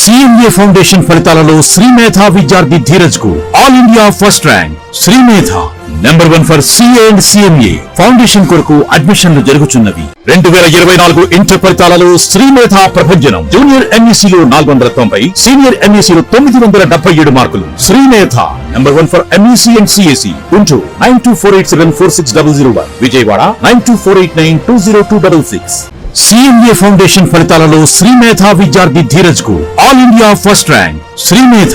CMA foundation ఫలితాలలో శ్రీమేధ విద్యార్థి ధీరజ్కు all India first rank. Srimedha number one for CA and CMA foundation కొరకు అడ్మిషన్లు జరుగుతున్నవి రెండు వేల ఇరవై నాలుగు ఇంటర్ ఫలితాలలో శ్రీమేధ ప్రభంజనం. జూనియర్ ఎంఈసీలో నాలుగు వందల తొంభై సీనియర్ ఎంఈసీలో తొమ్మిది వందల డెబ్బై ఏడు మార్కులు. Srimedha number one for MEC and CS ఉంటూ nine two four eight seven four six double zero one. Vijayawada nine two four eight nine two zero two double six. CMA foundation ఫలితాలలో శ్రీమేధ విద్యార్థి ధీరజ్కు all India first rank. Srimedha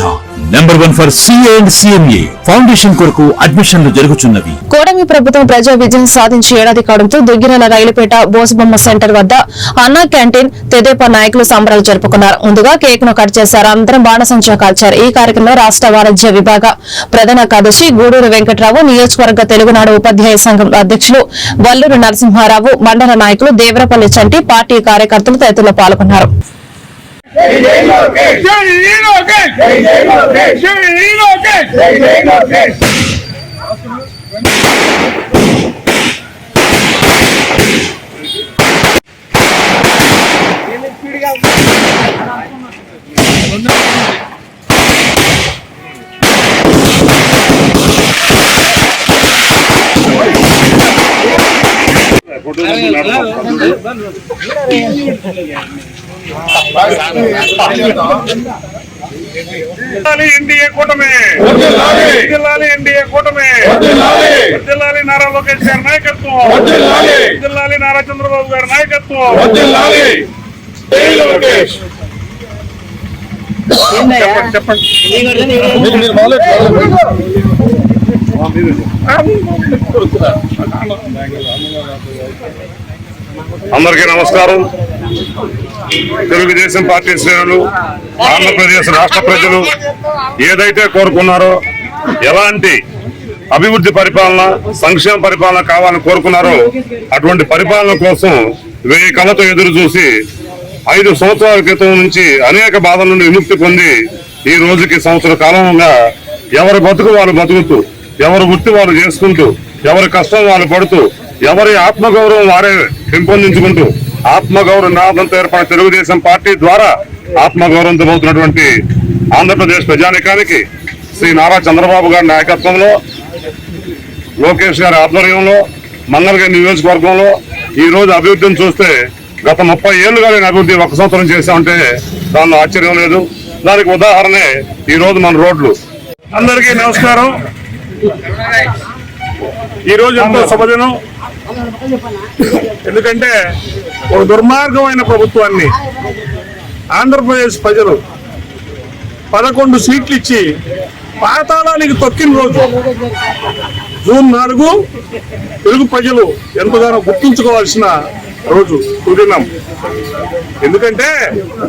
number one for CA and CMA foundation కొరకు అడ్మిషన్లు జరుగుతున్నవి కోడమి ప్రభుత్వం ప్రజా విజయం సాధించి ఏడాది కావడంతో దుగ్గిరాల రైలుపేట బోసబొమ్మ సెంటర్ వద్ద అన్నా క్యాంటీన్ తెదేపా నాయకులు సంబరాలు జరుపుకున్నారు. ముందుగా కేక్ను కట్ చేశారు. అనంతరం బాణసంచా కాల్చారు. ఈ కార్యక్రమంలో రాష్ట్ర వాణిజ్య విభాగ ప్రధాన కార్యదర్శి గూడూరు వెంకట్రావు నియోజకవర్గ తెలుగునాడు ఉపాధ్యాయ సంఘం అధ్యక్షులు వల్లూరు నరసింహారావు మండల నాయకులు దేవరపల్లి చంటి పార్టీ కార్యకర్తలు తదితరులు పాల్గొన్నారు. జై లోకేష్ జై లోకేష్ జై లోకేష్ జై లోకేష్ జిల్లాలి ఎన్డీఏ కూటమి జిల్లాలి ఎన్డీఏ కూటమి జిల్లాలి నారా లోకేష్ గారి నాయకత్వం జిల్లాలి నారా చంద్రబాబు గారి నాయకత్వం చెప్పండి చెప్పండి అందరికీ నమస్కారం. తెలుగుదేశం పార్టీ శ్రేణులు ఆంధ్రప్రదేశ్ రాష్ట్ర ప్రజలు ఏదైతే కోరుకున్నారో ఎలాంటి అభివృద్ధి పరిపాలన సంక్షేమ పరిపాలన కావాలని కోరుకున్నారో అటువంటి పరిపాలన కోసం వెయ్యి కళ్ళతో ఎదురు చూసి ఐదు సంవత్సరాల క్రితం నుంచి అనేక బాధల నుండి విముక్తి పొంది ఈ రోజుకి సంవత్సర కాలంగా ఎవరి బతుకు వాళ్ళు బతుకుతూ ఎవరు గుర్తు వాళ్ళు చేసుకుంటూ ఎవరి కష్టం వాళ్ళు పడుతూ ఎవరి ఆత్మగౌరవం వారే పెంపొందించుకుంటూ ఆత్మగౌరవ నాదంతో ఏర్పడిన తెలుగుదేశం పార్టీ ద్వారా ఆత్మగౌరవంతో పోతున్నటువంటి ఆంధ్రప్రదేశ్ ప్రజానికానికి శ్రీ నారా చంద్రబాబు గారి నాయకత్వంలో లోకేష్ గారి ఆధ్వర్యంలో మంగళగిరి నియోజకవర్గంలో ఈ రోజు అభివృద్ధిని చూస్తే గత ముప్పై ఏళ్ళుగా నేను అభివృద్ధి ఒక సంవత్సరం చేశామంటే దానిలో ఆశ్చర్యం లేదు. దానికి ఉదాహరణే ఈరోజు మన రోడ్లు. అందరికీ నమస్కారం. ఈ రోజు ఎంతో శుభదినం. ఎందుకంటే ఒక దుర్మార్గమైన ప్రభుత్వాన్ని ఆంధ్రప్రదేశ్ ప్రజలు పదకొండు సీట్లు ఇచ్చి పాతాళానికి తొక్కిన రోజు జూన్ నాలుగు తెలుగు ప్రజలు ఎంతగానో గుర్తుంచుకోవాల్సిన రోజు సుదినం. ఎందుకంటే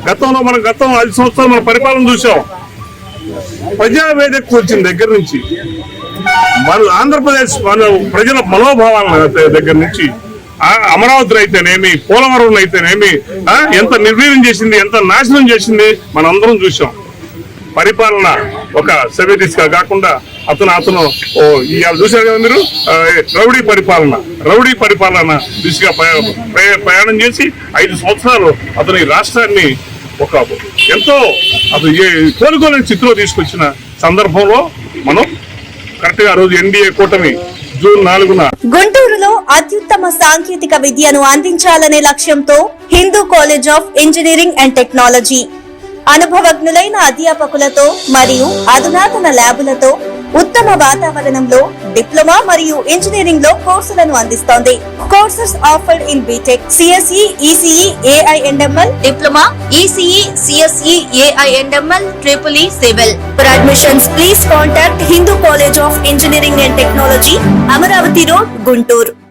గతంలో మనం గతం ఐదు సంవత్సరాలు మన పరిపాలన చూసాం. ప్రజావేదిక వచ్చిన దగ్గర నుంచి మన ఆంధ్రప్రదేశ్ మన ప్రజల మనోభావాల దగ్గర నుంచి ఆ అమరావతి అయితేనేమి పోలవరం అయితేనేమి ఆ, ఎంత నిర్వీర్యం చేసింది ఎంత నాశనం చేసింది మనందరం చూసాం పరిపాలన ఒక సెవెంటీస్గా కాకుండా అతను అతను ఓ ఇవాళ చూశారు కదా మీరు? రౌడీ పరిపాలన రౌడీ పరిపాలన దిశగా ప్రయాణం చేసి ఐదు సంవత్సరాలు అతను ఈ రాష్ట్రాన్ని ఒక ఎంతో అతను ఏ కోలుకోలేని స్థితిలో తీసుకొచ్చిన సందర్భంలో మనం కరెక్ట్గా రోజు ఎన్డీఏ కూటమి జూన్ నాలుగున గుంటూరులో అత్యుత్తమ సాంకేతిక విద్యను అందించాలనే లక్ష్యంతో Hindu college of engineering and technology. అనుభవజ్ఞులైన అధ్యాపకులతో మరియు అధునాతన ల్యాబులతో ఉత్తమ వాతావరణంలో డిప్లొమా మరియు ఇంజనీరింగ్లో కోర్సులను అందిస్తోంది. Courses offered in BTech CSE ECE AI and ML diploma ECE CSE AI and ML triple E civil. For admissions please contact Hindu college of engineering and technology Amaravati road Guntur